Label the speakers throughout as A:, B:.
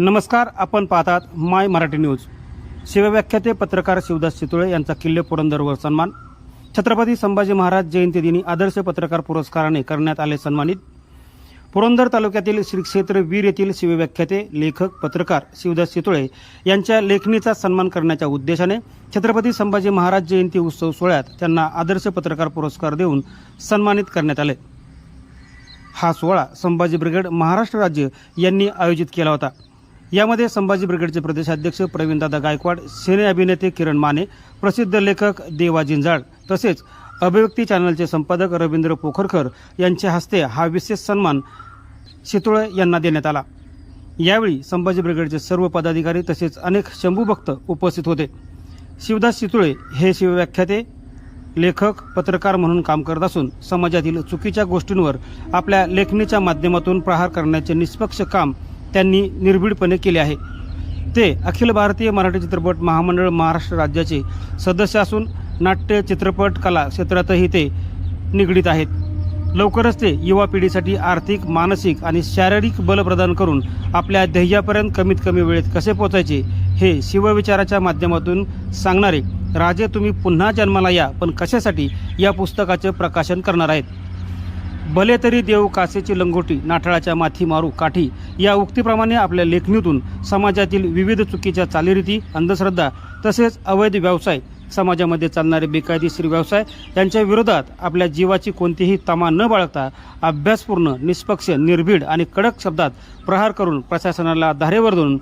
A: नमस्कार आपण पाहतात माय मराठी न्यूज. शिवव्याख्याते पत्रकार शिवदास चितुळे यांचा किल्ले पुरंदरवर सन्मान. छत्रपती संभाजी महाराज जयंती दिनी आदर्श पत्रकार पुरस्काराने करण्यात आले सन्मानित. पुरंदर तालुक्यातील श्री क्षेत्र वीर येथील शिवव्याख्याते लेखक पत्रकार शिवदास चितुळे यांच्या लेखणीचा सन्मान करण्याच्या उद्देशाने छत्रपती संभाजी महाराज जयंती उत्सव सोहळ्यात त्यांना आदर्श पत्रकार पुरस्कार देऊन सन्मानित करण्यात आले. हा सोहळा संभाजी ब्रिगेड महाराष्ट्र राज्य यांनी आयोजित केला होता. यामध्ये संभाजी ब्रिगेडचे प्रदेशाध्यक्ष प्रवीणदादा गायकवाड सिने अभिनेते किरण माने प्रसिद्ध लेखक देवा जिंजाळ तसेच अभिव्यक्ती चॅनलचे संपादक रवींद्र पोखरकर यांच्या हस्ते हा विशेष सन्मान शितोळे यांना देण्यात आला. यावेळी संभाजी ब्रिगेडचे सर्व पदाधिकारी तसेच अनेक शंभू भक्त उपस्थित होते. शिवदास शितुळे हे शिवव्याख्याते लेखक पत्रकार म्हणून काम करत असून समाजातील चुकीच्या गोष्टींवर आपल्या लेखणीच्या माध्यमातून प्रहार करण्याचे निष्पक्ष काम त्यांनी निर्भीडपणे केले आहे. ते अखिल भारतीय मराठी चित्रपट महामंडळ महाराष्ट्र राज्याचे सदस्य असून नाट्य चित्रपट कला क्षेत्रातही ते निगडीत आहेत. लवकरच ते युवा पिढीसाठी आर्थिक मानसिक आणि शारीरिक बल प्रदान करून आपल्या ध्येयापर्यंत कमीत कमी वेळेत कसे पोचायचे हे शिवविचाराच्या माध्यमातून सांगणारे राजे तुम्ही पुन्हा जन्माला या पण कशासाठी या पुस्तकाचे प्रकाशन करणार आहेत? भले तरी देव कासेची लंगोटी नाठाळाच्या माथी मारू काठी या उक्तीप्रमाणे आपल्या लेखणीतून समाजातील विविध चुकीच्या चालीरीती अंधश्रद्धा तसेच अवैध व्यवसाय समाजामध्ये चालणारे बेकायदेशीर व्यवसाय यांच्या विरोधात आपल्या जीवाची कोणतीही तमा न बाळगता अभ्यासपूर्ण निष्पक्ष निर्भीड आणि कडक शब्दात प्रहार करून प्रशासनाला धारेवर धरून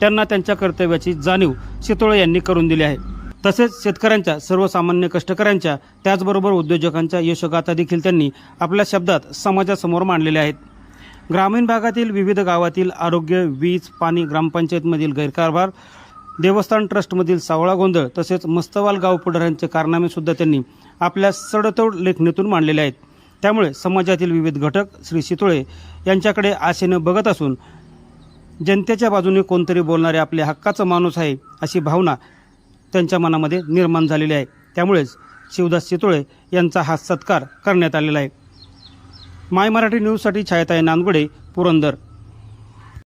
A: त्यांना त्यांच्या कर्तव्याची जाणीव शितोळे यांनी करून दिली आहे. तसेच शेतकऱ्यांच्या सर्वसामान्य कष्टकऱ्यांच्या त्याचबरोबर उद्योजकांच्या यशोगाथा देखील त्यांनी आपल्या शब्दात समाजासमोर मांडलेल्या आहेत. ग्रामीण भागातील विविध गावातील आरोग्य वीज पाणी ग्रामपंचायतमधील गैरकारभार देवस्थान ट्रस्टमधील सावळा गोंधळ तसेच मस्तवाल गाव पुढाऱ्यांचे कारनामे सुद्धा त्यांनी आपल्या सडतोड लेखणीतून मांडलेले आहेत. त्यामुळे समाजातील विविध घटक श्री शितोळे यांच्याकडे आशेनं बघत असून जनतेच्या बाजूने कोणतरी बोलणारे आपल्या हक्काचा माणूस आहे अशी भावना त्यांच्या मनामध्ये निर्माण झालेली आहे. त्यामुळेच शिवदास चितोळे यांचा हा सत्कार करण्यात आलेला आहे. माय मराठी न्यूजसाठी छायाताई नांदगुडे पुरंदर.